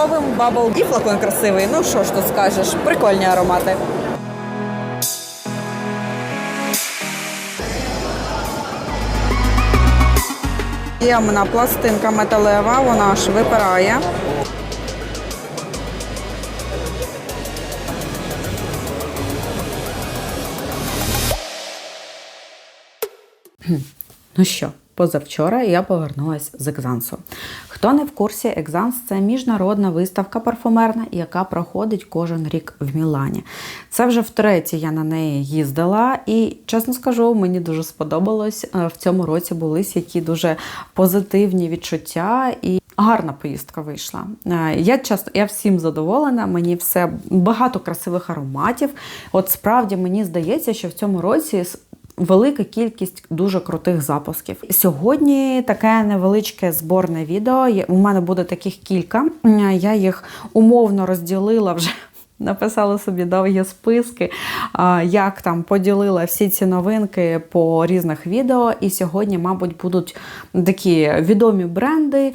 фруктовим бабл. І флакон красивий. Ну що ж тут скажеш? Прикольні аромати. Ємна пластинка металева, вона аж випирає. Ну що, позавчора я повернулася з Екзансу. Хто не в курсі, Екзанс це міжнародна виставка парфумерна, яка проходить кожен рік в Мілані. Це вже втретє я на неї їздила, і чесно скажу, мені дуже сподобалось. Е, В цьому році були які дуже позитивні відчуття і. Гарна поїздка вийшла. Е, Я часто я всім задоволена. Мені все багато красивих ароматів. От справді мені здається, що в цьому році велика кількість дуже крутих запусків. Сьогодні таке невеличке зборне відео. У мене буде таких кілька. Я їх умовно розділила вже. Написала собі довгі списки, як там поділила всі ці новинки по різних відео. І сьогодні, мабуть, будуть такі відомі бренди,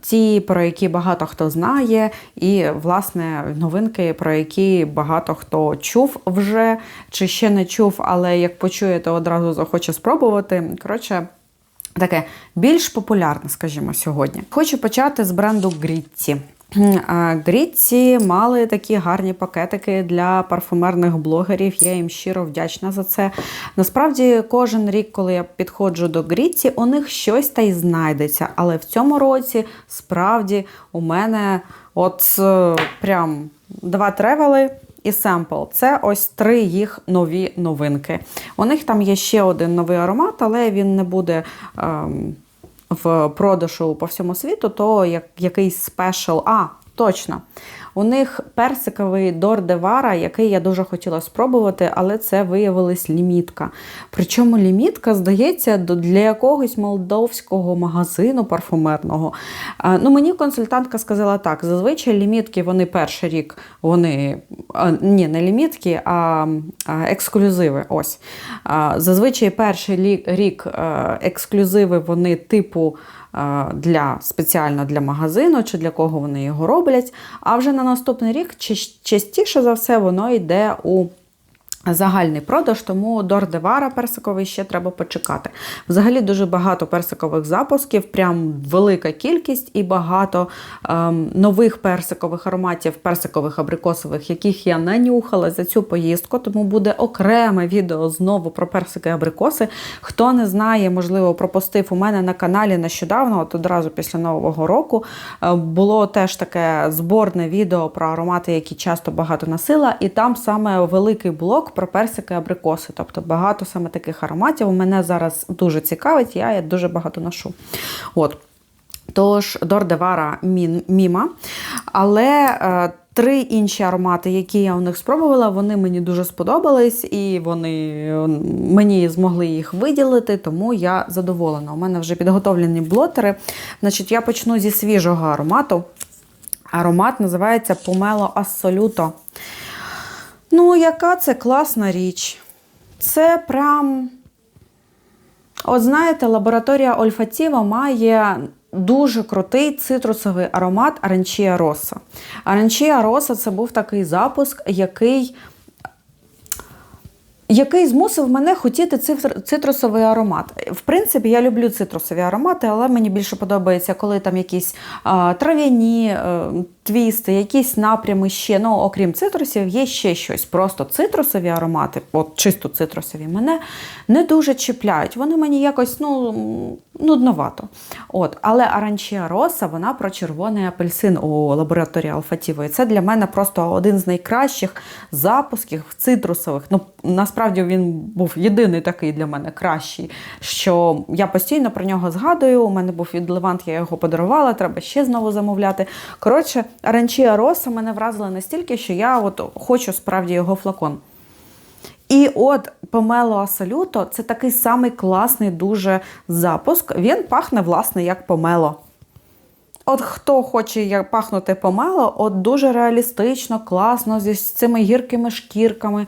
ті, про які багато хто знає, і, власне, новинки, про які багато хто чув вже чи ще не чув, але як почуєте, одразу захоче спробувати. Коротше. Таке більш популярне, скажімо, сьогодні. Хочу почати з бренду Грітті. Грітті мали такі гарні пакетики для парфумерних блогерів. Я їм щиро вдячна за це. Насправді, кожен рік, коли я підходжу до Грітті, у них щось та й знайдеться. Але в цьому році справді у мене от е, прям два тревели. І семпл це ось три їх нові новинки. У них там є ще один новий аромат, але він не буде ем, в продажу по всьому світу, то як якийсь спешл. А, точно. У них персиковий Дор Девара, який я дуже хотіла спробувати, але це виявилась лімітка. Причому лімітка, здається, для якогось молдовського магазину парфумерного. Ну, мені консультантка сказала так: зазвичай лімітки вони перший рік, вони ні, не лімітки, а, ексклюзиви. Ось. Зазвичай перший рік е, ексклюзиви вони типу для спеціально для магазину чи для кого вони його роблять. А вже на наступний рік ча- частіше за все воно йде у загальний продаж, тому Дордевара персиковий ще треба почекати. Взагалі дуже багато персикових запусків, прям велика кількість і багато ем, нових персикових ароматів, персикових абрикосових, яких я нанюхала за цю поїздку. Тому буде окреме відео знову про персики і абрикоси. Хто не знає, можливо, пропустив у мене на каналі нещодавно, от одразу після Нового року, е, було теж таке зборне відео про аромати, які часто багато носила, і там саме великий блок про персики абрикоси. Тобто багато саме таких ароматів. Мене зараз дуже цікавить, я їх дуже багато ношу. От. Тож Дордевара Міма. Але е, три інші аромати, які я у них спробувала, вони мені дуже сподобались, і вони мені змогли їх виділити, тому я задоволена. У мене вже підготовлені блотери. Значить, я почну зі свіжого аромату. Аромат називається Помело Ассолюто. Ну, яка це класна річ. Це прям. От знаєте, лабораторія Ольфатіва має дуже крутий цитрусовий аромат Аранчія Роса. Аранчія Роса це був такий запуск, який. Який змусив мене хотіти цитрусовий аромат. В принципі, я люблю цитрусові аромати, але мені більше подобається, коли там якісь а, трав'яні е, твісти, якісь напрями ще. Ну, окрім цитрусів, є ще щось. Просто цитрусові аромати, от чисто цитрусові, мене не дуже чіпляють. Вони мені якось ну, нудновато. От, але Аранчія Роса, вона про червоний апельсин у лабораторії Алфатівої. Це для мене просто один з найкращих запусків цитрусових. Ну, насправді він був єдиний такий для мене кращий, що я постійно про нього згадую. У мене був від Левант, я його подарувала, треба ще знову замовляти. Коротше, Аранчія Роса мене вразила настільки, що я от хочу справді його флакон. І от Помело Асалюто це такий самий класний дуже запуск. Він пахне, власне, як помело. От хто хоче пахнути помело, от дуже реалістично, класно, зі цими гіркими шкірками.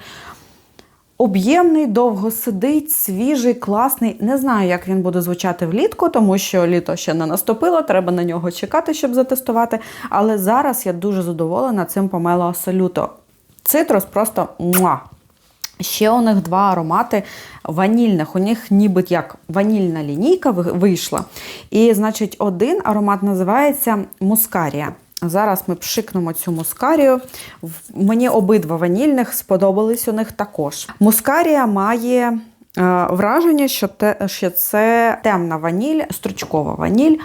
Об'ємний, довго сидить, свіжий, класний. Не знаю, як він буде звучати влітку, тому що літо ще не наступило, треба на нього чекати, щоб затестувати. Але зараз я дуже задоволена цим помело Асолюто. Цитрус просто муа. Ще у них два аромати ванільних. У них ніби як ванільна лінійка вийшла. І, значить, один аромат називається Мускарія. Зараз ми пшикнемо цю мускарію. Мені обидва ванільних сподобались у них також. Мускарія має е, враження, що, це темна ваніль, стручкова ваніль.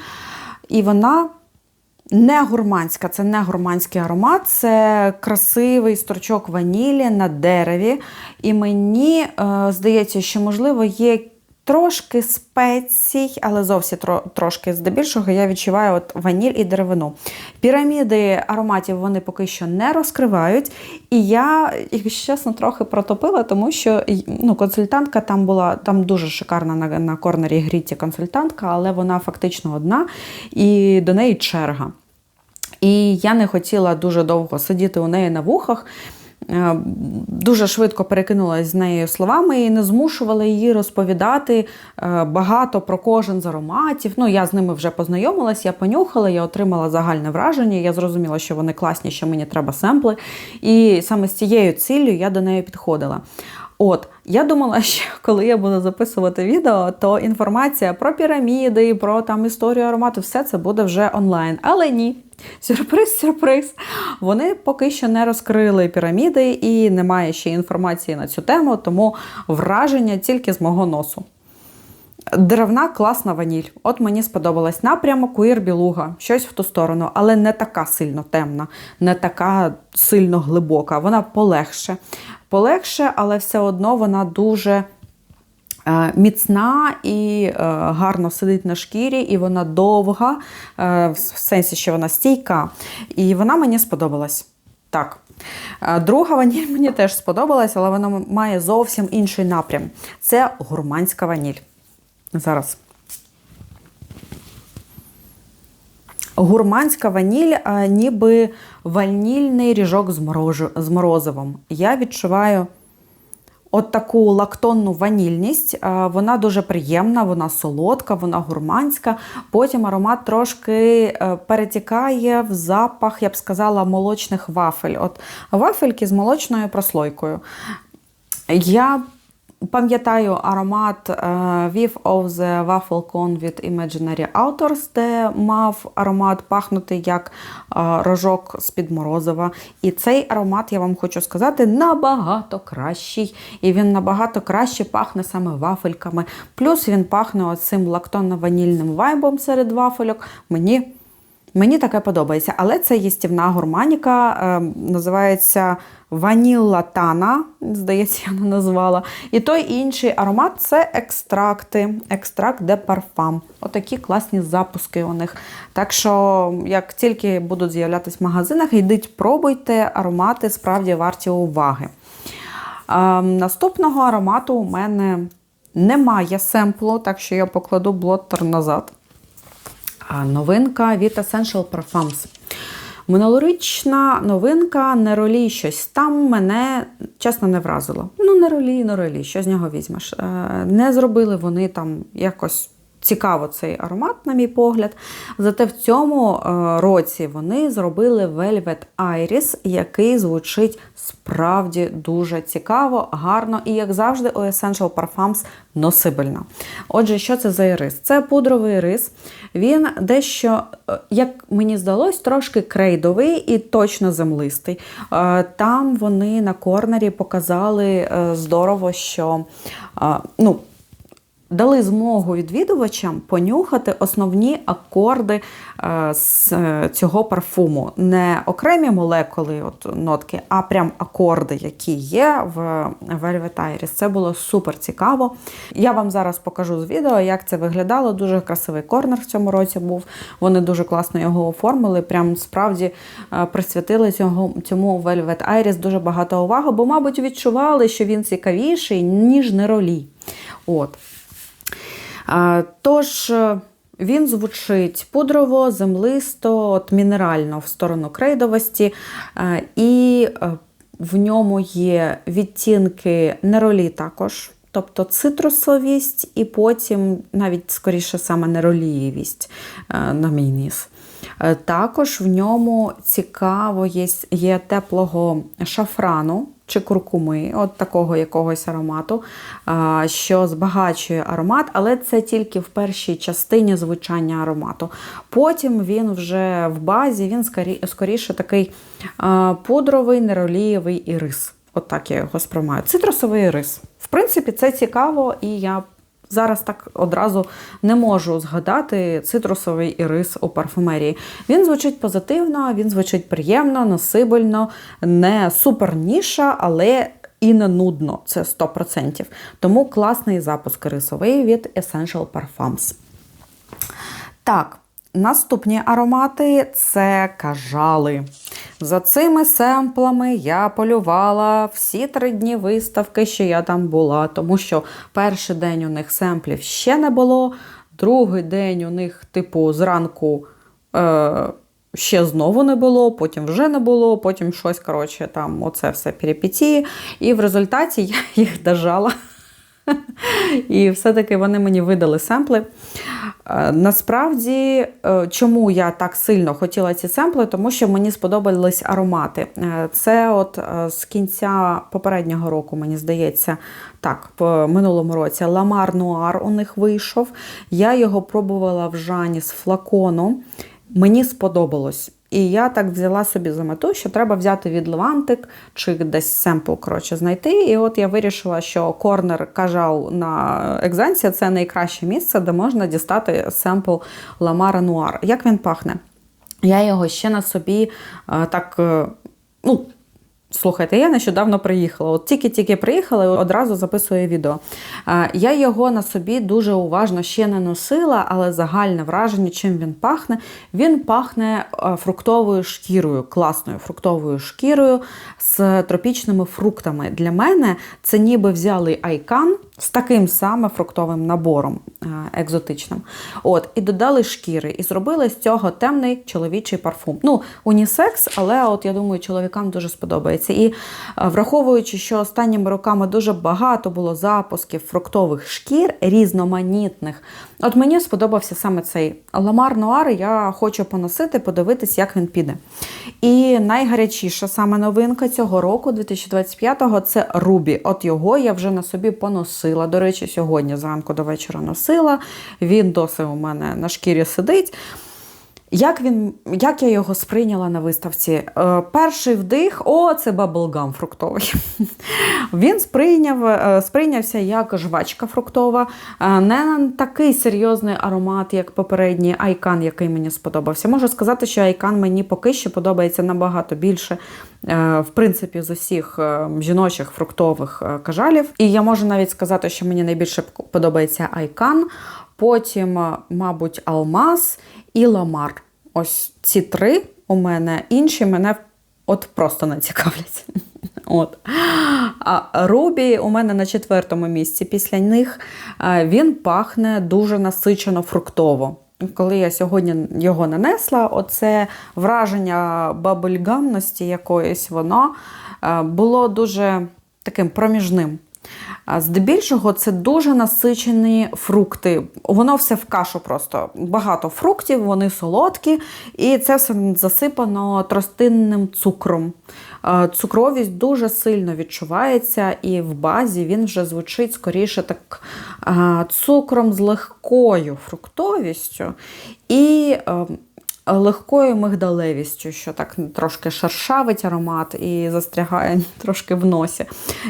І вона не гурманська, це не гурманський аромат, це красивий стручок ванілі на дереві. І мені е, здається, що, можливо, є трошки спецій, але зовсім трошки здебільшого я відчуваю от ваніль і деревину. Піраміди ароматів вони поки що не розкривають. І я, якщо чесно, трохи протопила, тому що ну, консультантка там була там дуже шикарна на на корнері гріті консультантка, але вона фактично одна, і до неї черга. І я не хотіла дуже довго сидіти у неї на вухах. Е, дуже швидко перекинулася з нею словами і не змушувала її розповідати е, багато про кожен з ароматів. Ну, я з ними вже познайомилась, я понюхала, я отримала загальне враження. Я зрозуміла, що вони класні, що мені треба семпли. І саме з цією ціллю я до неї підходила. От, я думала, що коли я буду записувати відео, то інформація про піраміди, про там історію аромату, все це буде вже онлайн. Але ні. Сюрприз, сюрприз. Вони поки що не розкрили піраміди і немає ще інформації на цю тему, тому враження тільки з мого носу. Деревна класна ваніль. От мені сподобалась напрямок куір білуга, щось в ту сторону, але не така сильно темна, не така сильно глибока. Вона полегше. Полегше, але все одно вона дуже міцна і е, гарно сидить на шкірі, і вона довга, е, в сенсі, що вона стійка. І вона мені сподобалась. Так. Друга ваніль мені теж сподобалась, але вона має зовсім інший напрям. Це гурманська ваніль. Зараз. Гурманська ваніль, ніби ванільний ріжок з морозивом. Я відчуваю от таку лактонну ванільність. Вона дуже приємна, вона солодка, вона гурманська. Потім аромат трошки е, перетікає в запах, я б сказала, молочних вафель. От Вафельки з молочною прослойкою. Я Пам'ятаю аромат Вів of the Waffle Cone від Imaginary Authors, де мав аромат пахнути як рожок з-під морозива. І цей аромат, я вам хочу сказати, набагато кращий. І він набагато краще пахне саме вафельками. Плюс він пахне оцим лактонно-ванільним вайбом серед вафельок. Мені Мені таке подобається. Але це їстівна гурманіка, е, називається Ванілла Тана, здається, я не назвала. І той інший аромат це екстракти, екстракт де парфам. Отакі класні запуски у них. Так що, як тільки будуть з'являтися в магазинах, йдіть, пробуйте, аромати справді варті уваги. Е, наступного аромату у мене немає семплу, так що я покладу блоттер назад. Новинка від Essential Parfums. Минулорічна новинка Неролі щось там мене чесно не вразило. Ну, Неролі, Неролі, що з нього візьмеш. Е, не зробили вони там якось цікаво цей аромат, на мій погляд. Зате в цьому е, році вони зробили Velvet Iris, який звучить справді дуже цікаво, гарно і, як завжди, у Essential Parfums носибельно. Отже, що це за ірис? Це пудровий рис. Він дещо, е, як мені здалось, трошки крейдовий і точно землистий. Е, там вони на корнері показали здорово, що ну, дали змогу відвідувачам понюхати основні акорди е, з е, цього парфуму. Не окремі молекули, от нотки, а прям акорди, які є в Velvet Iris. Це було супер цікаво. Я вам зараз покажу з відео, як це виглядало. Дуже красивий корнер в цьому році був. Вони дуже класно його оформили. Прям справді е, присвятили цього, цьому Velvet Iris дуже багато уваги, бо, мабуть, відчували, що він цікавіший, ніж неролі. От. Тож, е, він звучить пудрово, землисто, от мінерально в сторону крейдовості. І е, В ньому є відтінки неролі також, тобто цитрусовість, і потім навіть скоріше саме неролієвість е, на мій ніс. Е, Також в ньому цікаво є, є теплого шафрану чи куркуми, от такого якогось аромату, що збагачує аромат, але це тільки в першій частині звучання аромату. Потім він вже в базі, він скоріше такий пудровий, неролієвий ірис. От так я його сприймаю. Цитрусовий рис. В принципі, це цікаво, і я зараз так одразу не можу згадати цитрусовий ірис у парфумерії. Він звучить позитивно, він звучить приємно, носибельно, не супер ніша, але і не нудно. Це 100%. Тому класний запуск рисовий від Essential Parfums. Так, наступні аромати це кажали. За цими семплами я полювала всі три дні виставки, що я там була, тому що перший день у них семплів ще не було, другий день у них, типу, зранку. Е- Ще знову не було, потім вже не було, потім щось, коротше, там оце все перипетії. І в результаті я їх дожала. І все-таки вони мені видали семпли. Е, Насправді, е, чому я так сильно хотіла ці семпли, тому що мені сподобались аромати. Е, Це от з кінця попереднього року, мені здається, так, в минулому році Ламар Нуар у них вийшов. Я його пробувала в Жані з флакону. Мені сподобалось. І я так взяла собі за мету, що треба взяти від Левантик чи десь семпл коротше, знайти. І от я вирішила, що корнер кажав на екзанці це найкраще місце, де можна дістати семпл Ламара Нуар. Як він пахне? Я його ще на собі е, так. е, ну, Слухайте, я нещодавно приїхала. От тільки-тільки приїхала і одразу записую відео. Я його на собі дуже уважно ще не носила, але загальне враження, чим він пахне. Він пахне е, фруктовою шкірою, класною фруктовою шкірою з тропічними фруктами. Для мене це ніби взяли айкан з таким саме фруктовим набором е, екзотичним. От, і додали шкіри, і зробили з цього темний чоловічий парфум. Ну, унісекс, але от я думаю, чоловікам дуже сподобається. І е, враховуючи, що останніми роками дуже багато було запусків фруктових шкір різноманітних. От мені сподобався саме цей Ламар Нуар. Я хочу поносити, подивитись, як він піде. І найгарячіша саме новинка цього року, 2025-го, це Рубі. От його я вже на собі поносила. До речі, сьогодні зранку до вечора носила. Він досі у мене на шкірі сидить. Як він, як я його сприйняла на виставці? Е, перший вдих, о, це баблгам фруктовий. Він сприйняв, е, сприйнявся як жвачка фруктова, е, не такий серйозний аромат, як попередній айкан, який мені сподобався. Можу сказати, що айкан мені поки що подобається набагато більше, в принципі, з усіх жіночих фруктових кажалів. І я можу навіть сказати, що мені найбільше подобається айкан. Потім, мабуть, Алмаз і Ламар. Ось ці три у мене, інші мене от просто не цікавлять. От. А Рубі у мене на четвертому місці після них. Він пахне дуже насичено фруктово. Коли я сьогодні його нанесла, оце враження бабельгамності якоїсь, воно було дуже таким проміжним. Здебільшого це дуже насичені фрукти. Воно все в кашу просто. Багато фруктів, вони солодкі, і це все засипано тростинним цукром. Цукровість дуже сильно відчувається, і в базі він вже звучить скоріше так цукром з легкою фруктовістю. І е, легкою мигдалевістю, що так трошки шершавить аромат і застрягає трошки в носі.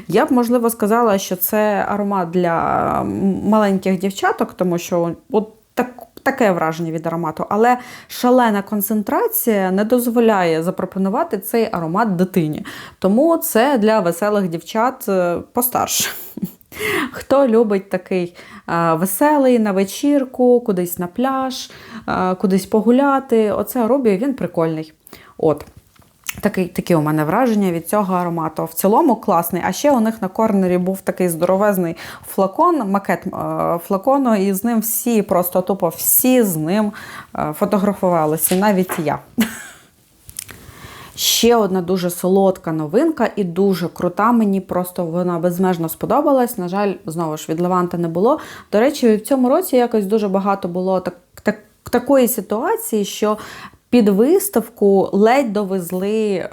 Я б, можливо, сказала, що це аромат для маленьких дівчаток, тому що от так. Таке враження від аромату, але шалена концентрація не дозволяє запропонувати цей аромат дитині. Тому це для веселих дівчат е, постарше. Хто любить такий е, веселий на вечірку, кудись на пляж, е, кудись погуляти, оце Рубі, він прикольний. От. Такі, такі у мене враження від цього аромату. В цілому класний. А ще у них на корнері був такий здоровезний флакон, макет е, флакону, і з ним всі, просто тупо всі з ним фотографувалися, навіть я. Ще одна дуже солодка новинка і дуже крута. Мені просто вона безмежно сподобалась. На жаль, знову ж від Леванта не було. До речі, в цьому році якось дуже багато було так, так, такої ситуації, що під виставку ледь довезли е,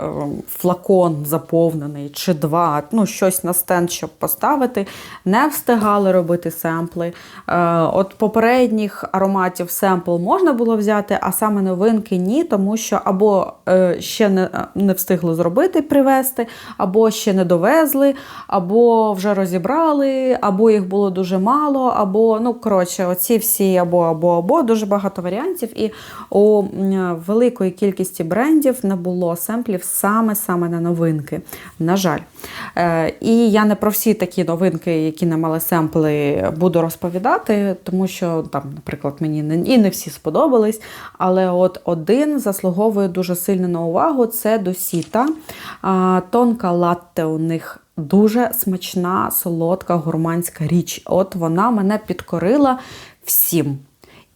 флакон заповнений чи два, ну щось на стенд, щоб поставити. Не встигали робити семпли. Е, от попередніх ароматів семпл можна було взяти, а саме новинки ні, тому що або е, ще не, не встигли зробити, привезти, або ще не довезли, або вже розібрали, або їх було дуже мало, або, ну, коротше, оці всі або, або, або дуже багато варіантів. І у великої кількості брендів не було семплів саме-саме на новинки. На жаль. Е, І я не про всі такі новинки, які не мали семпли, буду розповідати, тому що, там, наприклад, мені не, і не всі сподобались. Але от один заслуговує дуже сильно на увагу це досіта. Тонка латте у них. Дуже смачна, солодка, гурманська річ. От вона мене підкорила всім.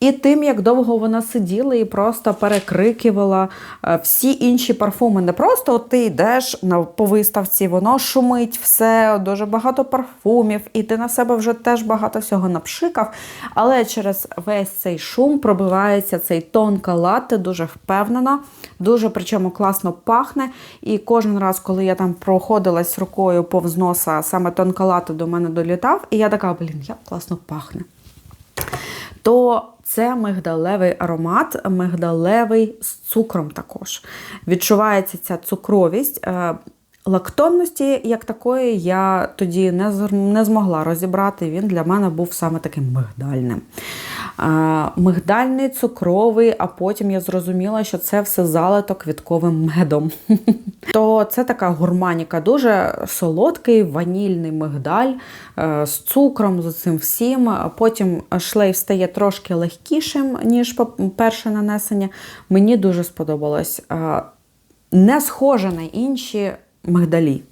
І тим, як довго вона сиділа і просто перекрикувала е, всі інші парфуми. Не просто от ти йдеш на по виставці, воно шумить все, дуже багато парфумів, і ти на себе вже теж багато всього напшикав. Але через весь цей шум пробивається цей тонка латте, дуже впевнено, дуже причому класно пахне. І кожен раз, коли я там проходилась рукою повз носа, саме тонка латте до мене долітав, і я така, блін, як класно пахне. То це мигдалевий аромат, мигдалевий з цукром також. Відчувається ця цукровість. Е, лактонності, як такої, я тоді не не змогла розібрати. Він для мене був саме таким мигдальним мигдальний, цукровий, а потім я зрозуміла, що це все залито квітковим медом. То це така гурманіка, дуже солодкий, ванільний мигдаль е, з цукром, з цим всім. Потім шлейф стає трошки легкішим, ніж перше нанесення. Мені дуже сподобалось. Не схоже на інші мигдалі.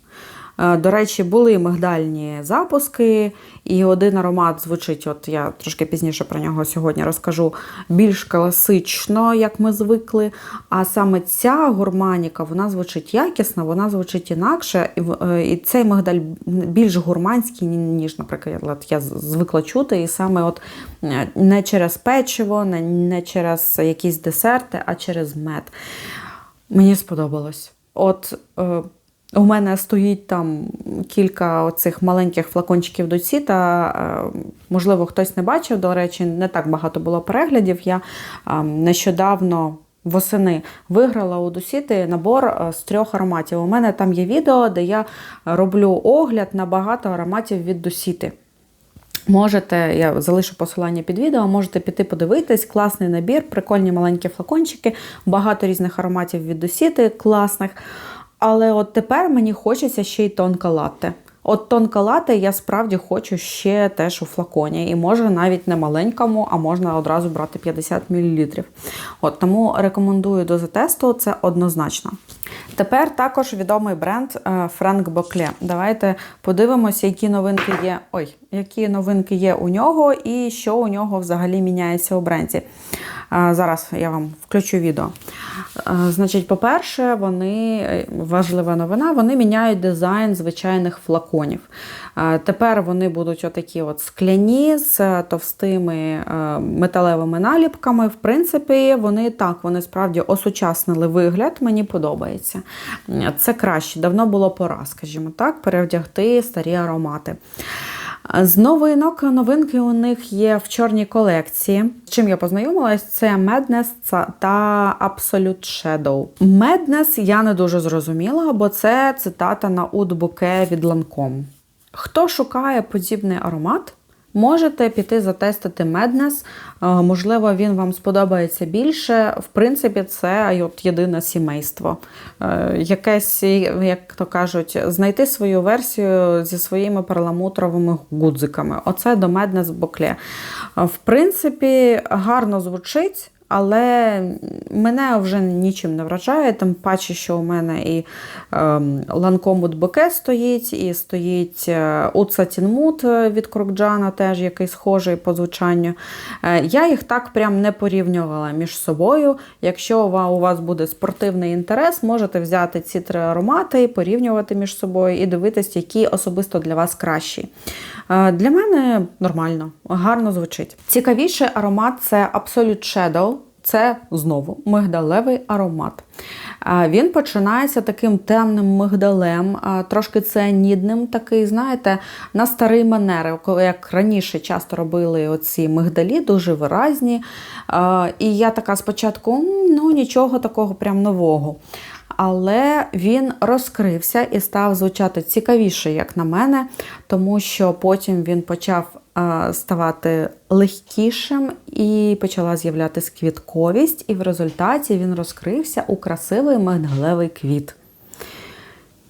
Е, до речі, були мигдальні запуски, і один аромат звучить, от я трошки пізніше про нього сьогодні розкажу, більш класично, як ми звикли. А саме ця гурманіка вона звучить якісно, вона звучить інакше. Е, і цей мигдаль більш гурманський, ніж, наприклад, я звикла чути. І саме от е, не через печиво, не через якісь десерти, а через мед. Мені сподобалось. От у мене стоїть там кілька оцих маленьких флакончиків до ціта. Е, можливо, хтось не бачив, до речі, не так багато було переглядів. Я нещодавно восени виграла у Досіти набор е, з трьох ароматів. У мене там є відео, де я роблю огляд на багато ароматів від Досіти. Можете, я залишу посилання під відео, можете піти подивитись, класний набір, прикольні маленькі флакончики, багато різних ароматів від Досіти, класних. Але от тепер мені хочеться ще й тонка латте. От тонка лате я справді хочу ще теж у флаконі. І може навіть не маленькому, а можна одразу брати 50 мл. От Тому рекомендую до затесту, це однозначно. Тепер також відомий бренд Франк Бокле. Давайте подивимося, які новинки є. Ой, які новинки є у нього і що у нього взагалі міняється у бренді. Зараз я вам включу відео. Значить, по-перше, вони важлива новина, вони міняють дизайн звичайних флаконів. Тепер вони будуть отакі от скляні з товстими металевими наліпками. В принципі, вони так, вони справді осучаснили вигляд, мені подобається. Це краще. Давно було пора, скажімо так, перевдягти старі аромати. З новинок новинки у них є в чорній колекції. З чим я познайомилась, це Madness та Absolute Shadow. Madness я не дуже зрозуміла, бо це цитата на Удбуке від Lancome. Хто шукає подібний аромат? Можете піти затестити Меднес, можливо, він вам сподобається більше. В принципі, це от єдине сімейство. Е, якесь, як то кажуть, знайти свою версію зі своїми перламутровими гудзиками. Оце до Меднес Бокле. В принципі, гарно звучить. Але мене вже нічим не вражає, тим паче, що у мене і ем, Lancome Боке стоїть, і стоїть Уцатінмут від Крокджана, теж який схожий по звучанню. Е, Я їх так прям не порівнювала між собою. Якщо у вас буде спортивний інтерес, можете взяти ці три аромати порівнювати між собою і дивитись, які особисто для вас кращі. Е, Для мене нормально, гарно звучить. Цікавіший аромат це Absolute Shadow. Це знову мигдалевий аромат. Е, Він починається таким темним мигдалем, е, трошки цианідним, такий, знаєте, на старий манери, коли як раніше часто робили оці мигдалі, дуже виразні. І я така спочатку, ну нічого такого прям нового. Але він розкрився і став звучати цікавіше, як на мене, тому що потім він почав е, ставати легкішим і почала з'являтися квітковість, і в результаті він розкрився у красивий мигдалевий квіт.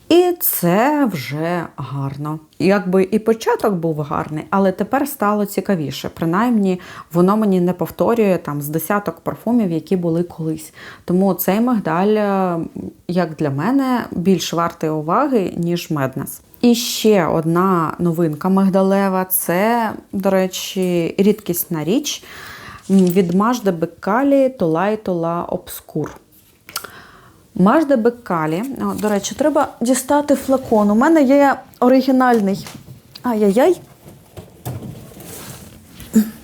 І це вже гарно. Якби і початок був гарний, але тепер стало цікавіше. Принаймні, воно мені не повторює там з десяток парфумів, які були колись. Тому цей мигдаль, е, як для мене, більш вартий уваги, ніж меднес. І ще одна новинка мигдалева це, до речі, рідкісна річ від Мажде Беккалі Тулай Тула Обскур. Мажде Беккалі. О, До речі, треба дістати флакон. У мене є оригінальний. Ай-яй-яй.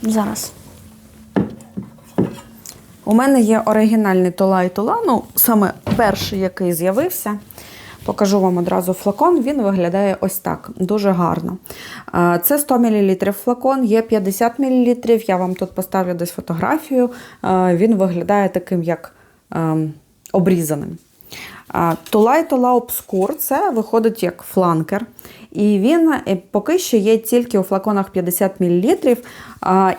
Зараз. У мене є оригінальний Тулай Тула, ну, саме перший, який з'явився. Покажу вам одразу флакон, він виглядає ось так, дуже гарно. Це 100 мл флакон, є 50 мл. Я вам тут поставлю десь фотографію. Він виглядає таким, як обрізаним. Тула Обскур це виходить як фланкер. І він е, поки що є тільки у флаконах 50 мл.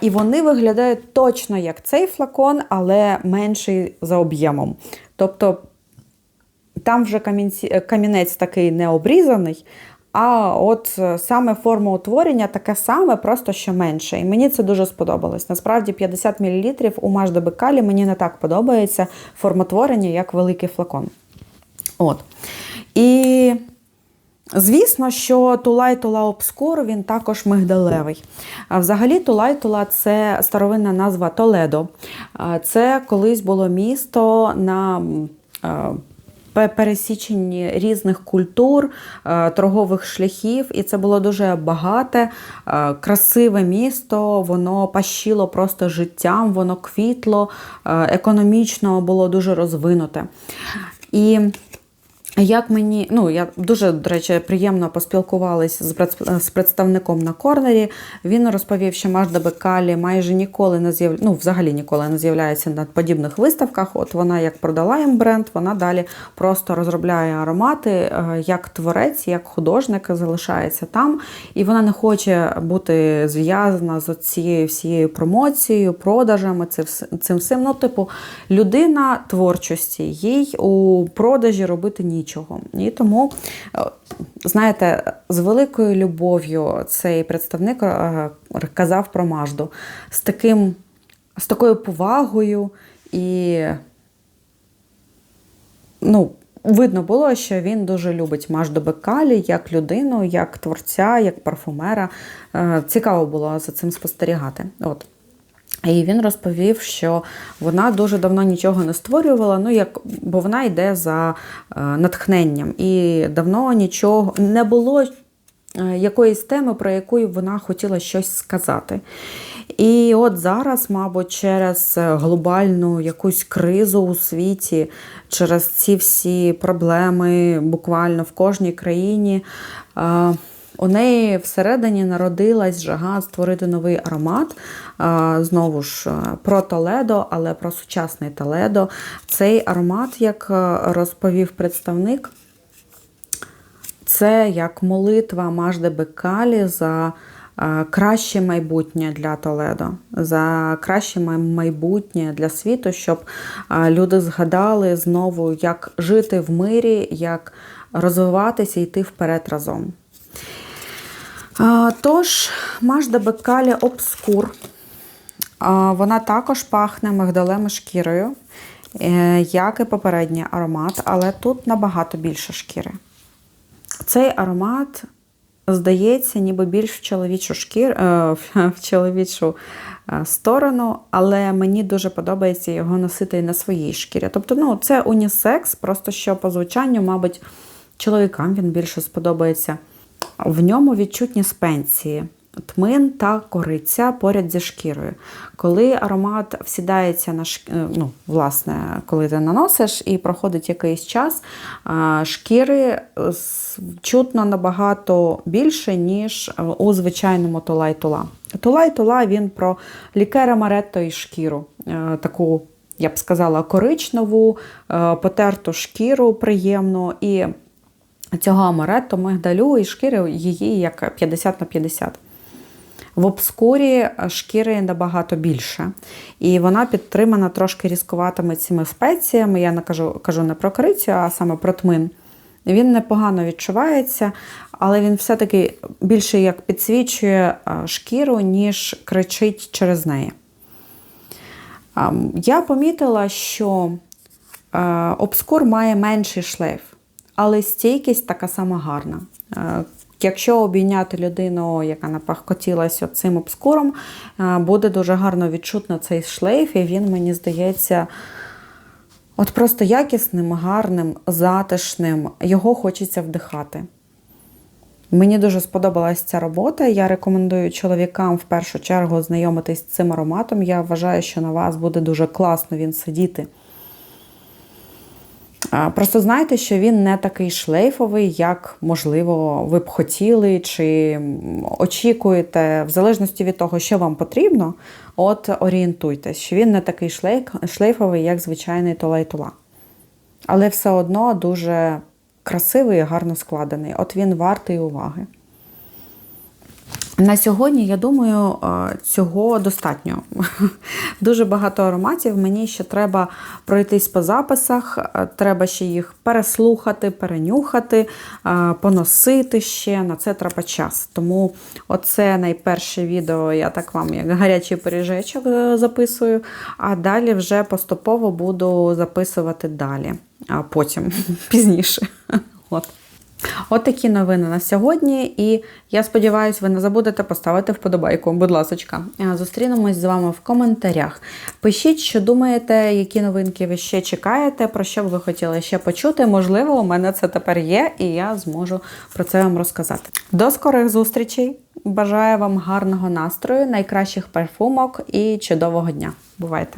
І вони виглядають точно як цей флакон, але менший за об'ємом. Тобто там вже е, камінець такий не обрізаний, а от е, саме форма утворення таке саме, просто що менше. І мені це дуже сподобалось. Насправді 50 мл у Мажда Бекалі мені не так подобається формотворення, як великий флакон. От. І Звісно, що Тулай Тула Обскур він також мигдалевий. Взагалі, Тулай Тула це старовинна назва Толедо. Це колись було місто на е, пересіченні різних культур, е, торгових шляхів, і це було дуже багате, е, красиве місто, воно пащило просто життям, воно квітло, е, економічно було дуже розвинуте. І як мені, ну я дуже, до речі, приємно поспілкувалась з представником на корнері. Він розповів, що Мажда Бекалі майже ніколи не з'яв... ну, взагалі ніколи не з'являється на подібних виставках. От вона як продала їм бренд, вона далі просто розробляє аромати е, як творець, як художник залишається там, і вона не хоче бути зв'язана з цією всією промоцією, продажами, цим, вс- всім. Ну, типу, людина творчості, їй у продажі робити нічого. І тому, е, знаєте, з великою любов'ю цей представник е, казав про Мажду, з, таким, з такою повагою і ну, видно було, що він дуже любить Мажду Бекалі як людину, як творця, як парфумера. Е, Цікаво було за цим спостерігати. От. І він розповів, що вона дуже давно нічого не створювала, ну як, бо вона йде за е, натхненням. І давно нічого не було е, якоїсь теми, про яку вона хотіла щось сказати. І от зараз, мабуть, через глобальну якусь кризу у світі, через ці всі проблеми буквально в кожній країні. У неї всередині народилась жага створити новий аромат. Знову ж е, про Толедо, але про сучасний Толедо. Цей аромат, як е, розповів представник, це як молитва Мажди Бекалі за е, краще майбутнє для Толедо, за краще майбутнє для світу, щоб люди згадали знову, як жити в мирі, як розвиватися і йти вперед разом. Тож, Мажда Беккалі Обскур. Вона також пахне мигдалем шкірою, е, як і попередній аромат, але тут набагато більше шкіри. Цей аромат здається, ніби більш в чоловічу шкір, е, в чоловічу е, сторону, але мені дуже подобається його носити і на своїй шкірі. Тобто, ну, це унісекс, просто що по звучанню, мабуть, чоловікам він більше сподобається. В ньому відчутні спенції. Тмин та кориця поряд зі шкірою. Коли аромат всідається на шк... е, ну, власне, коли ти наносиш і проходить якийсь час, шкіри е, чутно набагато більше, ніж е, у звичайному Тулай-Тула. Тулай-Тула він про лікера Маретто і шкіру. Е, Таку, я б сказала, коричневу, е, потерту шкіру приємну. І цього амаретто, мигдалю і шкіри її як 50 на 50. В обскурі шкіри набагато більше. І вона підтримана трошки різкуватими цими спеціями. Я не кажу, кажу не про корицю, а саме про тмин. Він непогано відчувається, але він все-таки більше як підсвічує шкіру, ніж кричить через неї. Я помітила, що е, обскур має менший шлейф, але стійкість така сама гарна. Е, Якщо обійняти людину, яка напахкотілася цим обскуром, е, буде дуже гарно відчутно цей шлейф, і він, мені здається, от просто якісним, гарним, затишним. Його хочеться вдихати. Мені дуже сподобалась ця робота. Я рекомендую чоловікам в першу чергу знайомитись з цим ароматом. Я вважаю, що на вас буде дуже класно він сидіти. Просто знайте, що він не такий шлейфовий, як, можливо, ви б хотіли чи очікуєте, в залежності від того, що вам потрібно, от орієнтуйтесь, що він не такий шлейфовий, як звичайний толай-тула. Але все одно дуже красивий і гарно складений. От він вартий уваги. На сьогодні, я думаю, е, цього достатньо. Дуже багато ароматів. Мені ще треба пройтись по записах, е, треба ще їх переслухати, перенюхати, е, поносити ще. На це треба час. Тому оце найперше відео, я так вам як гарячий пиріжечок записую, а далі вже поступово буду записувати далі, а потім пізніше. От. От такі новини на сьогодні, і я сподіваюся, ви не забудете поставити вподобайку, будь ласочка. Е, Зустрінемось з вами в коментарях. Пишіть, що думаєте, які новинки ви ще чекаєте, про що б ви хотіли ще почути. Можливо, у мене це тепер є, і я зможу про це вам розказати. До скорих зустрічей! Бажаю вам гарного настрою, найкращих парфумок і чудового дня. Бувайте!